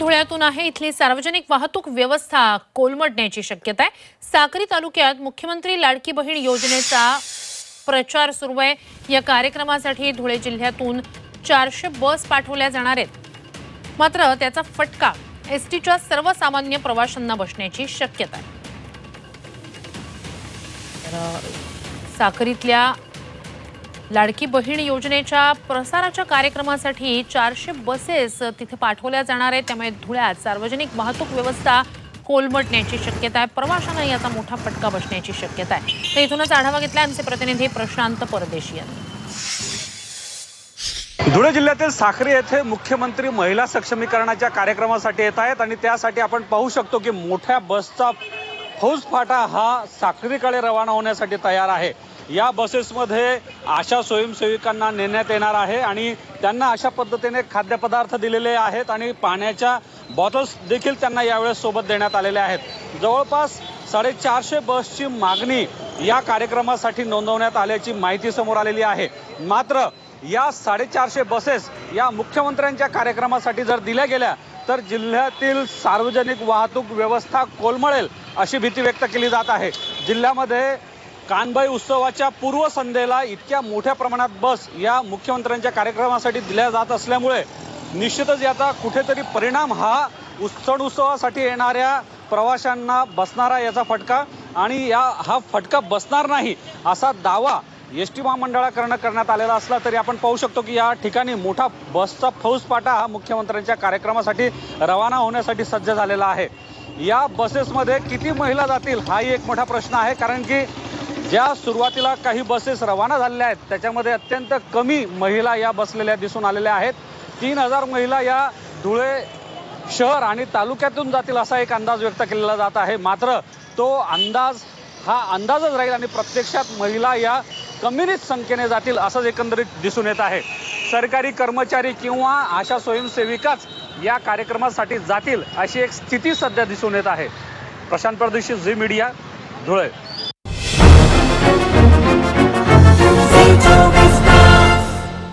धुळ्यातून आहे इथली सार्वजनिक वाहतूक व्यवस्था कोलमडण्याची शक्यता आहे. साक्री तालुक्यात मुख्यमंत्री लाडकी बहीण योजनेचा प्रचार सुरू आहे. या कार्यक्रमासाठी धुळे जिल्ह्यातून चारशे बस पाठवल्या जाणार आहेत. मात्र त्याचा फटका एस टीच्या सर्वसामान्य प्रवाशांना बसण्याची शक्यता आहे. साखरीतल्या लाडकी बहीण योजनेच्या प्रसाराच्या कार्यक्रमासाठी चारशे बसेस तिथे पाठवल्या जाणार आहेत. त्यामुळे धुळ्यात सार्वजनिक वाहतूक व्यवस्था कोलमटण्याची शक्यता आहे. प्रवाशांना याचा मोठा फटका बसण्याची शक्यता आहे. तर इथूनच आढावा घेतला आमचे प्रतिनिधी प्रशांत परदेशी यांनी. धुळे जिल्ह्यातील साखरे येथे मुख्यमंत्री महिला सक्षमीकरणाच्या कार्यक्रमासाठी येत आहेत आणि त्यासाठी आपण पाहू शकतो की मोठ्या बसचा फौजफाटा हा साखरेकडे रवाना होण्यासाठी तयार आहे. या बसेसमध्ये आशा स्वयंसेविकांना नेण्यात येणार आहे आणि त्यांना अशा पद्धतीने खाद्यपदार्थ दिलेले आहेत आणि पाण्याच्या बॉटल्स देखील त्यांना यावेळेस सोबत देण्यात आलेल्या आहेत. जवळपास साडेचारशे बसची मागणी या कार्यक्रमासाठी नोंदवण्यात आल्याची माहिती समोर आलेली आहे. मात्र या साडेचारशे बसेस या मुख्यमंत्र्यांच्या कार्यक्रमासाठी जर दिल्या गेल्या तर जिल्ह्यातील सार्वजनिक वाहतूक व्यवस्था कोलमळेल अशी भीती व्यक्त केली जात आहे. जिल्ह्यामध्ये कानबाई उत्सवाच्या पूर्वसंध्येला इतक्या मोठ्या प्रमाणात बस या मुख्यमंत्र्यांच्या कार्यक्रमासाठी दिल्या जात असल्यामुळे निश्चितच याचा कुठेतरी परिणाम हा सण उत्सवासाठी येणाऱ्या प्रवाशांना बसणारा याचा फटका आणि या हा फटका बसणार नाही असा दावा एस टी महामंडळाकडनं करण्यात आलेला असला तरी आपण पाहू शकतो की या ठिकाणी मोठा बसचा फौजपाटा हा मुख्यमंत्र्यांच्या कार्यक्रमासाठी रवाना होण्यासाठी सज्ज झालेला आहे. या बसेसमध्ये किती महिला जातील हाही एक मोठा प्रश्न आहे. कारण की ज्या सुरुवातीला काही बसेस रवाना झालेल्या आहेत त्याच्यामध्ये अत्यंत कमी महिला या बसलेल्या दिसून आलेल्या आहेत. तीन हजार महिला या धुळे शहर आणि तालुक्यातून जातील असा एक अंदाज व्यक्त केलेला जात आहे. मात्र तो अंदाज हा अंदाजच राहील आणि प्रत्यक्षात महिला या कमीच संख्येने जातील असंच एकंदरीत दिसून येत आहे. सरकारी कर्मचारी किंवा आशा स्वयंसेविकाच या कार्यक्रमासाठी जातील अशी एक स्थिती सध्या दिसून येत आहे. प्रशांत परदेशी झी मीडिया धुळे.